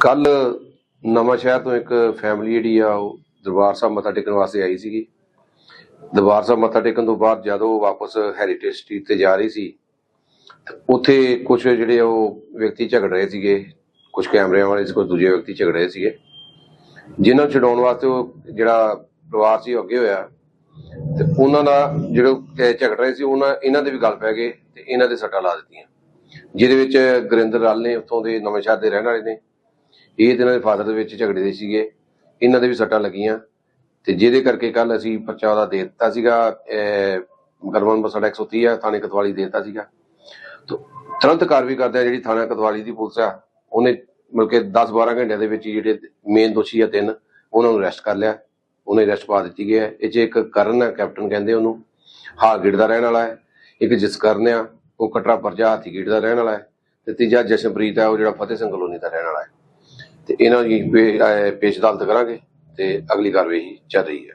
ਕੱਲ ਨਵਾਂ ਸ਼ਹਿਰ ਤੋਂ ਇੱਕ ਫੈਮਿਲੀ ਜਿਹੜੀ ਆ ਉਹ ਦਰਬਾਰ ਸਾਹਿਬ ਮੱਥਾ ਟੇਕਣ ਵਾਸਤੇ ਆਈ ਸੀਗੀ। ਦਰਬਾਰ ਸਾਹਿਬ ਮੱਥਾ ਟੇਕਣ ਤੋਂ ਬਾਅਦ ਜਦੋਂ ਉਹ ਵਾਪਸ ਹੈਰੀਟੇਜ ਸਟਰੀਟ ਤੇ ਜਾ ਰਹੀ ਸੀ ਉੱਥੇ ਕੁਝ ਜਿਹੜੇ ਉਹ ਵਿਅਕਤੀ ਝਗੜ ਰਹੇ ਸੀਗੇ ਕੁਝ ਕੈਮਰਿਆਂ ਵਾਲੇ ਸੀ ਕੁਝ ਦੂਜੇ ਵਿਅਕਤੀ ਝਗੜ ਰਹੇ ਸੀਗੇ। ਜਿਨ੍ਹਾਂ ਨੂੰ ਛਡਾਉਣ ਵਾਸਤੇ ਉਹ ਜਿਹੜਾ ਪਰਿਵਾਰ ਸੀ ਉਹ ਅੱਗੇ ਹੋਇਆ। ਤੇ ਉਹਨਾਂ ਦਾ ਜਿਹੜੇ ਝਗੜ ਰਹੇ ਸੀ, ਉਹਨਾਂ, ਇਹਨਾਂ ਦੇ ਵੀ ਗੱਲ ਪੈ ਗਏ ਤੇ ਇਹਨਾਂ ਦੇ ਸੱਟਾਂ ਲਾ ਦਿੱਤੀਆਂ। ਜਿਹਦੇ ਵਿੱਚ ਗੁਰਿੰਦਰ ਲਾਲ ਨੇ ਉੱਥੋਂ ਦੇ ਨਵੇਂ ਸ਼ਹਿਰ ਦੇ ਰਹਿਣ ਵਾਲੇ ਨੇ। ਇਹ ਤੇ ਇਹਨਾਂ ਦੇ ਫਾਦਰ ਦੇ ਵਿੱਚ ਝਗੜੇ ਦੇ ਸੀਗੇ। ਇਹਨਾਂ ਦੇ ਵੀ ਸੱਟਾਂ ਲੱਗੀਆਂ। ਤੇ ਜਿਹਦੇ ਕਰਕੇ ਕੱਲ ਅਸੀਂ ਪਰਚਾ ਉਹਦਾ ਦੇ ਦਿੱਤਾ ਸੀਗਾ ਗਰਮਨ ਮਸੜਾ 130 ਆ, ਥਾਣੇ ਕਤਵਾਲੀ ਦੇ ਦਿੱਤਾ ਸੀਗਾ। ਤੇ, ਤੁਰੰਤ ਕਾਰਵਾਈ ਕਰਦੇ ਆ ਜਿਹੜੀ ਥਾਣਾ ਕਤਵਾਲੀ ਦੀ ਪੁਲਿਸ ਆ, ਉਹਨੇ ਮਿਲ ਕੇ 10 12 ਘੰਟਿਆਂ ਦੇ ਵਿੱਚ ਜਿਹੜੇ ਮੇਨ ਦੋਸ਼ੀ ਆ ਤਿੰਨ, ਉਹਨਾਂ ਨੂੰ ਅਰੈਸਟ ਕਰ ਲਿਆ। ਉਹਨੇ ਅਰੈਸਟ ਪਾ ਦਿੱਤੀ ਗਈ ਹੈ। ਇਹ 'ਚ ਇੱਕ ਕਰਨ ਹੈ ਕੈਪਟਨ ਕਹਿੰਦੇ ਉਹਨੂੰ। ਹਾਲਗੇਟ ਦਾ ਰਹਿਣ ਵਾਲਾ ਹੈ। ਇੱਕ ਜਸਕਰਨ ਆ, ਉਹ ਕਟਰਾ ਪਰਜਾ ਹਾਥੀਗੇਟ ਦਾ ਰਹਿਣ ਵਾਲਾ ਹੈ। ਤੇ ਤੀਜਾ ਜਸ਼ਨਪ੍ਰੀਤ ਹੈ, ਉਹ ਜਿਹੜਾ ਫਤਿਹ ਸਿੰਘ ਕਲੋਨੀ ਦਾ ਰਹਿਣ ਵਾਲਾ ਹੈ। ਤੇ ਇਹਨਾਂ ਦੀ ਪੇਸ਼ ਅਦਾਲਤ ਕਰਾਂਗੇ ਤੇ ਅਗਲੀ ਕਾਰਵਾਈ ਚੱਲ ਰਹੀ ਹੈ।